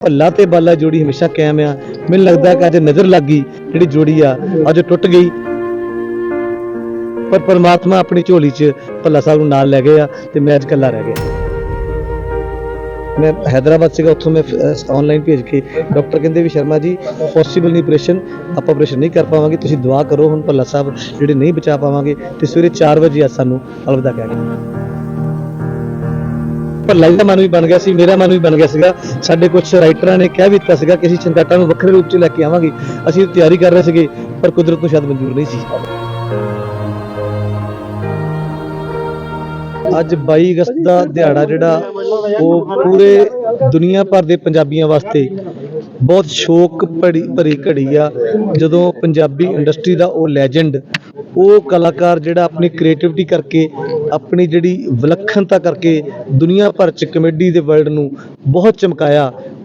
ਭੱਲਾ ਤੇ ਬਾਲਾ ਜੋੜੀ ਹਮੇਸ਼ਾ ਕਾਇਮ ਆ। ਮੈਨੂੰ ਲੱਗਦਾ ਕਿ ਅੱਜ ਨਜ਼ਰ ਲੱਗ ਗਈ ਜਿਹੜੀ ਜੋੜੀ ਆ, ਅੱਜ ਉਹ ਟੁੱਟ ਗਈ। ਪਰ ਪਰਮਾਤਮਾ ਆਪਣੀ ਝੋਲੀ 'ਚ ਭੱਲਾ ਸਾਹਿਬ ਨੂੰ ਨਾਲ ਲੈ ਗਏ ਆ ਤੇ ਮੈਂ ਅੱਜ ਇਕੱਲਾ ਰਹਿ ਗਿਆ। ਮੈਂ ਹੈਦਰਾਬਾਦ ਸੀਗਾ, ਉੱਥੋਂ ਮੈਂ ਆਨਲਾਈਨ ਭੇਜ ਕੇ ਡਾਕਟਰ ਕਹਿੰਦੇ ਵੀ ਸ਼ਰਮਾ ਜੀ ਪੋਸੀਬਲ ਨਹੀਂ ਆਪਰੇਸ਼ਨ ਆਪਾਂ ਆਪਰੇਸ਼ਨ ਨਹੀਂ ਕਰ ਪਾਵਾਂਗੇ, ਤੁਸੀਂ ਦੁਆ ਕਰੋ ਹੁਣ ਭੱਲਾ ਸਾਹਿਬ ਜਿਹੜੇ ਨਹੀਂ ਬਚਾ ਪਾਵਾਂਗੇ, ਤੇ ਸਵੇਰੇ 4 ਵਜੇ ਅੱਜ ਸਾਨੂੰ, ਅਲਵਿਦਾ ਕਹਿ ਗਏ ਭੱਲਾ ਦਾ ਮਨ ਵੀ ਬਣ ਗਿਆ ਸੀ, ਮੇਰਾ ਮਨ ਵੀ ਬਣ ਗਿਆ ਸੀਗਾ। ਸਾਡੇ ਕੁਝ ਰਾਈਟਰਾਂ ਨੇ ਕਹਿ ਵੀ ਦਿੱਤਾ ਸੀਗਾ ਕਿ ਅਸੀਂ ਚੰਗਾਟਾ ਨੂੰ ਵੱਖਰੇ ਰੂਪ 'ਚ ਲੈ ਕੇ ਆਵਾਂਗੇ। ਅਸੀਂ ਤਿਆਰੀ ਕਰ ਰਹੇ ਸੀਗੇ, ਪਰ ਕੁਦਰਤ ਨੂੰ ਸ਼ਾਇਦ ਮਨਜ਼ੂਰ ਨਹੀਂ ਸੀ। ਅੱਜ 22 ਅਗਸਤ ਦਾ ਦਿਹਾੜਾ ਜਿਹੜਾ, ਉਹ ਪੂਰੇ ਦੁਨੀਆ ਭਰ ਦੇ ਪੰਜਾਬੀਆਂ ਵਾਸਤੇ ਬਹੁਤ ਸ਼ੋਕ ਭਰੀ ਭਰੀ ਘੜੀ ਆ। ਜਦੋਂ ਪੰਜਾਬੀ ਇੰਡਸਟਰੀ ਦਾ ਉਹ ਲੈਜੈਂਡ ਉਹ ਕਲਾਕਾਰ ਜਿਹੜਾ ਆਪਣੀ ਕ੍ਰੀਏਟੀਵਿਟੀ ਕਰਕੇ, ਆਪਣੀ ਜਿਹੜੀ ਵਿਲੱਖਣਤਾ ਕਰਕੇ ਦੁਨੀਆ ਭਰ ਚ ਕਮੇਡੀ ਦੇ ਵਰਲਡ ਨੂੰ ਬਹੁਤ ਚਮਕਾਇਆ।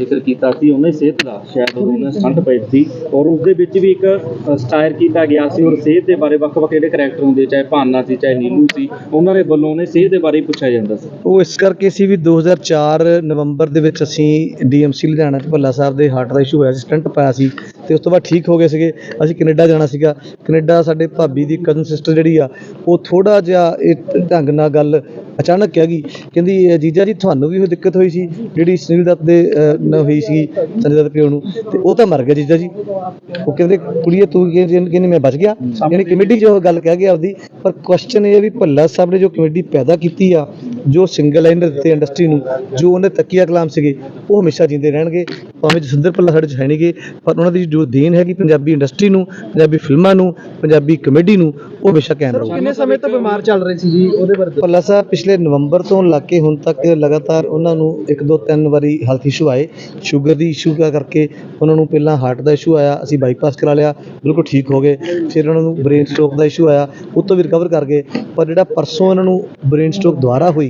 ਜ਼ਿਕਰ ਕੀਤਾ ਸੀ, ਉਹਨਾਂ ਦੀ ਸਿਹਤ ਦਾ ਸ਼ਾਇਦ ਉਦੋਂ ਉਹਨਾਂ ਸਟੰਟ ਪਈ ਸੀ ਔਰ ਉਸ ਦੇ ਵਿੱਚ ਵੀ ਇੱਕ ਸਟਾਇਰ ਕੀਤਾ ਗਿਆ ਸੀ ਔਰ ਸਿਹਤ ਦੇ ਬਾਰੇ ਵੱਖ-ਵੱਖ ਜਿਹੜੇ ਕਰੈਕਟਰ ਹੁੰਦੇ, ਚਾਹੇ ਭਾਨਾ ਸੀ, ਚਾਹੇ ਨੀਲੂ ਸੀ, ਉਹਨਾਂ ਦੇ ਵੱਲੋਂ ਉਹਨੇ ਸਿਹਤ ਦੇ ਬਾਰੇ ਪੁੱਛਿਆ ਜਾਂਦਾ ਸੀ। ਉਹ ਇਸ ਕਰਕੇ ਸੀ ਵੀ 2004 ਨਵੰਬਰ ਦੇ ਵਿੱਚ ਅਸੀਂ ਡੀਐਮਸੀ ਲੁਧਿਆਣਾ ਚ ਭੱਲਾ ਸਾਹਿਬ ਦੇ ਹਾਰਟ ਦਾ ਇਸ਼ੂ ਹੋਇਆ ਸੀ, ਸਟੰਟ ਪਾਇਆ ਸੀ। ਤੇ ਉਸ ਤੋਂ ਬਾਅਦ ਠੀਕ ਹੋ ਗਏ ਸੀਗੇ। ਅਸੀਂ ਕੈਨੇਡਾ ਜਾਣਾ ਸੀਗਾ। ਕੈਨੇਡਾ ਸਾਡੇ ਭਾਬੀ ਦੀ ਕਜ਼ਨ ਸਿਸਟਰ ਜਿਹੜੀ ਆ ਉਹ ਥੋੜਾ ਜਿਹਾ ਇਹ ਢੰਗ ਨਾਲ ਗੱਲ ਅਚਾਨਕ ਕਹਿ ਗਈ। ਕਹਿੰਦੀ "ਇਹ ਜੀਜਾ ਜੀ ਤੁਹਾਨੂੰ ਵੀ ਉਹ ਦਿੱਕਤ ਹੋਈ ਸੀ ਜਿਹੜੀ ਸੁਨੀਲ ਦੱਤ ਦੇ ਨਾਲ ਹੋਈ ਸੀ ਸੰਜੇ ਦੱਤ ਪਿਓ ਨੂੰ। ਤੇ ਉਹ ਤਾਂ ਮਰ ਗਿਆ ਜੀਜਾ ਜੀ। ਉਹ ਕਹਿੰਦੇ ਕੁੜੀਏ ਤੂੰ ਕਹਿੰਦੀ ਮੈਂ ਬਚ ਗਿਆ। ਯਾਨੀ ਕਮੇਡੀ ਜੋ ਗੱਲ ਕਹਿ ਗਿਆ ਆਪਦੀ। ਪਰ ਕੁਐਸਚਨ ਇਹ ਵੀ ਭੱਲਾ ਸਾਹਿਬ ਨੇ ਜੋ ਕਮੇਡੀ ਪੈਦਾ ਕੀਤੀ ਆ ਜੋ ਸਿੰਗਲ ਲਾਈਨਰ ਦਿੱਤੇ ਇੰਡਸਟਰੀ ਨੂੰ ਜੋ ਉਹਨੇ ਤਕੀਆ ਕਲਾਮ ਸੀਗੇ ਉਹ ਹਮੇਸ਼ਾ ਜਿੰਦੇ ਰਹਿਣਗੇ। ਭਾਵੇਂ ਜਸਵਿੰਦਰ ਭੱਲਾ ਸਾਡੇ ਚ ਹੈ ਨਹੀਂਗੇ ਪਰ ਉਹਨਾਂ ਦੀ ਜੋ ਦੇਣ ਹੈਗੀ ਪੰਜਾਬੀ ਇੰਡਸਟਰੀ ਨੂੰ ਪੰਜਾਬੀ ਫਿਲਮਾਂ ਨੂੰ ਪੰਜਾਬੀ ਕਮੇਡੀ ਨੂੰ ਉਹ ਹਮੇਸ਼ਾ ਕਾਇਮ ਰਹੂਗੀ। ਕਿੰਨੇ ਸਮੇਂ ਤੋਂ ਬਿਮਾਰ ਚੱਲ ਰਹੇ ਸੀ ਜੀ ਉਹਦੇ ਬਾਰੇ ਭੱਲਾ ਸਾਹਿਬ ਪਿਛਲੇ ਨਵੰਬਰ ਤੋਂ ਲੱਗ ਕੇ ਹੁਣ ਤੱਕ ਲਗਾਤਾਰ ਉਹਨਾਂ ਨੂੰ ਇੱਕ ਦੋ ਤਿੰਨ ਵਾਰੀ ਹੈਲਥ ਇਸ਼ੂ ਆਏ। ਸ਼ੂਗਰ ਦੀ ਇਸ਼ੂ ਕਰਕੇ ਉਹਨਾਂ ਨੂੰ ਪਹਿਲਾਂ ਹਾਰਟ ਦਾ ਇਸ਼ੂ ਆਇਆ ਅਸੀਂ ਬਾਈਪਾਸ ਕਰਾ ਲਿਆ ਬਿਲਕੁਲ ਠੀਕ ਹੋ ਗਏ। ਫਿਰ ਉਹਨਾਂ ਨੂੰ ਬ੍ਰੇਨ ਸਟ੍ਰੋਕ ਦਾ ਇਸ਼ੂ ਆਇਆ ਉਹ ਤੋਂ ਵੀ ਰਿਕਵਰ ਕਰ ਗਏ। ਪਰ ਜਿਹੜਾ ਪਰਸੋਂ ਉਹਨਾਂ ਨੂੰ ਬ੍ਰੇਨ ਸਟ੍ਰੋਕ ਦੁਬਾਰਾ ਹੋਈ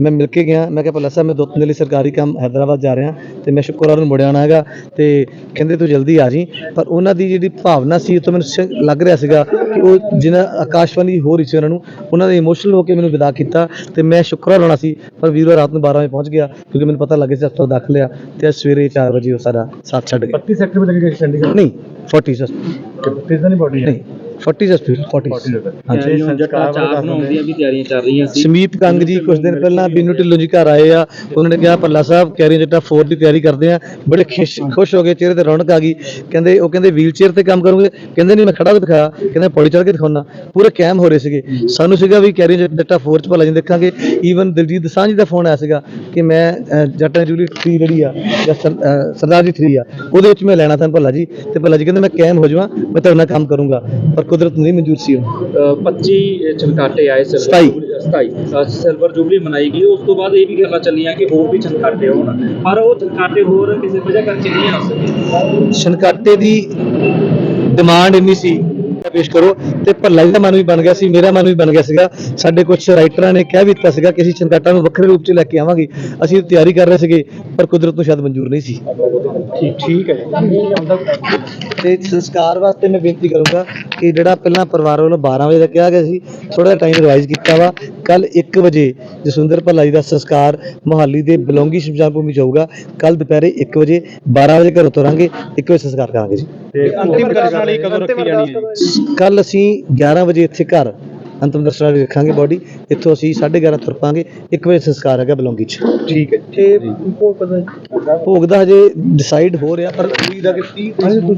ਮੈਂ ਮਿਲ ਕੇ ਗਿਆ। ਮੈਂ ਕਿਹਾ ਭੱਲਾ ਸਾਹਿਬ ਮੈਂ ਦੋ ਤਿੰਨ ਦਿਨ ਲਈ ਸਰਕਾਰੀ ਕੰਮ ਹੈਦਰਾਬਾਦ ਜਾ ਰਿਹਾ ਤੇ ਮੈਂ ਸ਼ੁੱਕਰਵਾਰ ਨੂੰ ਮੁੜਿਆ ਆਉਣਾ ਹੈਗਾ ਤੇ ਕਹਿੰਦੇ ਤੂੰ ਜਲਦੀ ਆ ਜੀ ਪਰ ਉਹਨਾਂ ਦੀ ਜਿਹੜੀ ਭਾਵਨਾ ਸੀ ਉਹ ਤੋਂ ਮੈਨੂੰ ਸ- ਲੱਗ ਰਿਹਾ ਸੀਗਾ ਕਿ ਉਹ ਜਿਹਨਾਂ ਆਕਾਸ਼ਵਾਣੀ ਹੋ ਰਹੀ ਸੀ ਉਹਨਾਂ ਨੂੰ ਉਹਨਾਂ ਨੇ ਇਮੋਸ਼ਨਲ ਹੋ ਕੇ ਮੈਨੂੰ ਵਿਦਾ ਕੀਤਾ ਤੇ ਮੈਂ ਸ਼ੁੱਕਰਵਾਰ ਆਉਣਾ ਸੀ। ਪਰ ਵੀਰਵਾਰ ਰਾਤ ਨੂੰ 12 ਵਜੇ ਪਹੁੰਚ ਗਿਆ ਕਿਉਂਕਿ ਮੈਨੂੰ ਪਤਾ ਲੱਗ ਸੀ ਹਸਪਤਾਲ ਦਾਖਲ ਆ ਤੇ ਅੱਜ ਸਵੇਰੇ 4 ਵਜੇ ਉਹ ਸਾਡਾ ਸਾਥ ਛੱਡ ਗਿਆ। 32 ਸੈਕਟਰ ਵਿੱਚ ਲੱਗੇ ਚੰਡੀਗੜ੍ਹ? ਨਹੀਂ 40 ਸਰ ਕਿਸ ਦੀ ਬੋਡੀ ਨਹੀਂ। 40 ਹਸਪੀਟਲ 40 ਹਾਂਜੀ। ਜੱਟਾ ਚਾਰ ਬਣਾਉਣ ਦੀਆਂ ਵੀ ਤਿਆਰੀਆਂ ਚੱਲ ਰਹੀਆਂ ਸੀ। ਸਮੀਪ ਕੰਗ ਜੀ ਕੁਝ ਦਿਨ ਪਹਿਲਾਂ ਬੀਨੂ ਢਿੱਲੋਂ ਜੀ ਘਰ ਆਏ ਆ। ਉਹਨਾਂ ਨੇ ਕਿਹਾ ਪੱਲਾ ਸਾਹਿਬ ਕੈਰੀ ਜੱਟਾ 4 ਦੀ ਤਿਆਰੀ ਕਰਦੇ ਆ। ਬੜੇ ਖੁਸ਼ ਖੁਸ਼ ਹੋ ਗਏ ਚਿਹਰੇ ਤੇ ਰੌਣਕ ਆ ਗਈ। ਕਹਿੰਦੇ ਉਹ ਕਹਿੰਦੇ ਵੀਲ ਚੇਅਰ ਤੇ ਕੰਮ ਕਰੋਗੇ? ਕਹਿੰਦੇ ਨਹੀਂ ਮੈਂ ਖੜਾ ਹੋ ਕੇ ਦਿਖਾਇਆ। ਕਹਿੰਦੇ ਪੌੜੀ ਚੜ੍ਹ ਕੇ ਦਿਖਾਉਣਾ ਪੂਰੇ ਕੈਮ ਹੋ ਰਹੇ ਸੀਗੇ। ਸਾਨੂੰ ਸੀਗਾ ਵੀ ਕੈਰੀ ਜੱਟਾ 4 ਚ ਭੱਲਾ ਜੀ ਦੇਖਾਂਗੇ। ਈਵਨ ਦਿਲਜੀਤ ਦਸਾਂਝ ਜੀ ਦਾ ਫੋਨ ਆਇਆ ਸੀਗਾ ਕਿ ਮੈਂ ਜੱਟਾ ਜੂਲੀ 3 ਜਿਹੜੀ ਆ ਜਾਂ ਸਰਦਾਰ ਜੀ 3 ਆ ਉਹਦੇ ਵਿੱਚ ਮੈਂ ਲੈਣਾ ਤਾਂ ਭੱਲਾ ਜੀ। ਤੇ ਭੱਲਾ ਜੀ ਕਹਿੰਦੇ ਮੈਂ ਕੈਮ ਹੋ ਜਾਵਾਂ ਮੈਂ ਤੁਹਾਡੇ ਨਾਲ ਕੰਮ ਕਰੂੰਗਾ। ਪਰ ਕੁਦਰਤ ਨਹੀਂ ਮਨਜ਼ੂਰ ਸੀ ਉਹ। ਅ, 25 ਛਣਕਾਟੇ ਆਏ ਸਿਲਵਰ ਸਤਾਈ। ਜੁਬਲੀ- ਸਤਾਈ। ਅ, ਸਿਲਵਰ ਜੁਬਲੀ ਮਨਾਈ ਗਈ। ਉਸ ਤੋਂ ਬਾਅਦ ਇਹ ਵੀ ਗੱਲਾਂ ਚੱਲੀਆਂ ਕਿ ਹੋਰ ਵੀ ਛਣਕਾਟੇ ਹੋਣ। ਪਰ ਉਹ ਛਣਕਾਟੇ ਹੋਰ ਕਿਸੇ ਵਜ੍ਹਾ ਕਰਕੇ ਨਹੀਂ ਆ ਸਕੇ। ਛਨਕਾਟੇ ਦੀ ਡਿਮਾਂਡ ਇੰਨੀ ਸੀ ਪੇਸ਼ ਕਰੋ ਤੇ ਭੱਲਾ ਜੀ ਦਾ ਮਨ ਵੀ ਬਣ ਗਿਆ ਸੀ ਮੇਰਾ ਮਨ ਵੀ ਬਣ ਗਿਆ ਸੀਗਾ। ਸਾਡੇ ਕੁਝ ਰਾਈਟਰਾਂ ਨੇ ਕਹਿ ਵੀ ਦਿੱਤਾ ਸੀਗਾ ਕਿ ਅਸੀਂ ਛਨਕਾਟਾ ਨੂੰ ਵੱਖਰੇ ਰੂਪ 'ਚ ਲੈ ਕੇ ਆਵਾਂਗੇ। ਅਸੀਂ ਤਿਆਰੀ ਕਰ ਰਹੇ ਸੀਗੇ ਪਰ ਕੁਦਰਤ ਨੂੰ ਸ਼ਾਇਦ ਮਨਜ਼ੂਰ ਨਹੀਂ ਸੀ। ਠੀਕ ਠੀਕ ਹੈ। ਤੇ ਸੰਸਕਾਰ ਵਾਸਤੇ ਮੈਂ ਬੇਨਤੀ ਕਰੂੰਗਾ ਕਿ ਜਿਹੜਾ ਪਹਿਲਾਂ ਪਰਿਵਾਰ ਵੱਲੋਂ 12 ਵਜੇ ਦਾ ਕਿਹਾ ਗਿਆ ਸੀ ਥੋੜਾ ਟਾਈਮ ਰਿਵਾਈਜ਼ ਕੀਤਾ ਵਾ। ਕੱਲ 1 ਵਜੇ ਜਸਵਿੰਦਰ ਭੱਲਾ ਜੀ ਦਾ ਸੰਸਕਾਰ ਮੋਹਾਲੀ ਦੇ ਬਲੌਂਗੀ ਸ਼ਮਸ਼ਾਨ ਭੂਮੀ 'ਚ ਹੋਊਗਾ। ਕੱਲ ਦੁਪਹਿਰੇ 1 ਵਜੇ 12 ਵਜੇ ਘਰੋਂ ਤੁਰਾਂਗੇ 1 ਵਜੇ ਸੰਸਕਾਰ ਕਰਾਂਗੇ ਜੀ। ਤੇ ਅੰਤਿਮ ਕਾਰਵਾਈ ਕਦੋਂ ਰੱਖੀ ਜਾਣੀ ਹੈ ਕੱਲ ਅਸੀਂ 11 ਵਜੇ ਇੱਥੇ ਘਰ ਅੰਤਮ ਦਰਸ਼ਨ ਵਾਲੇ ਰੱਖਾਂਗੇ ਬੋਡੀ ਇੱਥੋਂ ਅਸੀਂ 11:30 ਤੁਰ ਪਾਂਗੇ 1 ਵਜੇ ਸੰਸਕਾਰ ਹੈਗਾ ਬਲੌਂਗੀ 'ਚ। ਠੀਕ ਹੈ। ਇਹ ਭੋਗ ਦਾ ਹਜੇ ਡਿਸਾਈਡ ਹੋ ਰਿਹਾ ਪਰ ਉਮੀਦ ਆ ਕਿ 30 ਤਰੀਕ ਨੂੰ